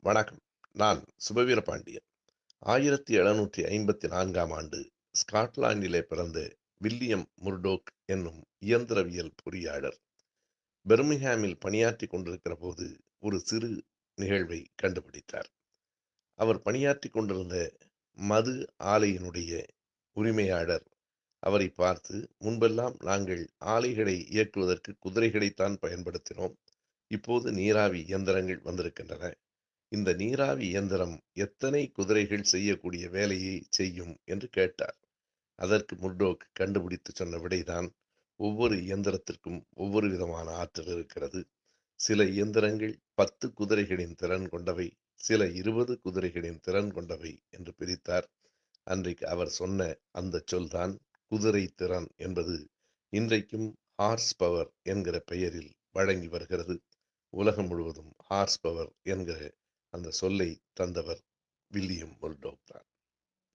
வணக்கம். நான் சுபவீர பாண்டியன். ஆயிரத்தி எழுநூற்றி ஐம்பத்தி நான்காம் ஆண்டு ஸ்காட்லாந்திலே பிறந்த வில்லியம் முர்டோக் என்னும் இயந்திரவியல் பொறியாளர். பெர்மிங்ஹாமில் பணியாற்றி கொண்டிருக்கிற போது ஒரு சிறு நிகழ்வை கண்டுபிடித்தார். அவர் பணியாற்றி கொண்டிருந்த மது ஆலையினுடைய உரிமையாளர். அவரை பார்த்து முன்பெல்லாம் நாங்கள் ஆலைகளை இயக்குவதற்கு குதிரைகளைத்தான் பயன்படுத்தினோம். இப்போது நீராவி இயந்திரங்கள் வந்திருக்கின்றன. இந்த நீராவி இயந்திரம் எத்தனை குதிரைகள் செய்யக்கூடிய வேலையை செய்யும் என்று கேட்டார். அதற்கு முர்டோக் கண்டுபிடித்து சொன்ன விடைதான் ஒவ்வொரு இயந்திரத்திற்கும் ஒவ்வொரு விதமான ஆற்றல் இருக்கிறது. சில இயந்திரங்கள் பத்து குதிரைகளின் திறன் கொண்டவை சில இருபது குதிரைகளின் திறன் கொண்டவை என்று பிரித்தார். அன்றைக்கு அவர் சொன்ன அந்த சொல்தான் குதிரை திறன் என்பது இன்றைக்கும் ஹார்ஸ் பவர் என்கிற பெயரில் வழங்கி வருகிறது. உலகம் முழுவதும் ஹார்ஸ் பவர் என்கிற அந்த சொல்லை தந்தவர் வில்லியம் முர்டோக் தான்.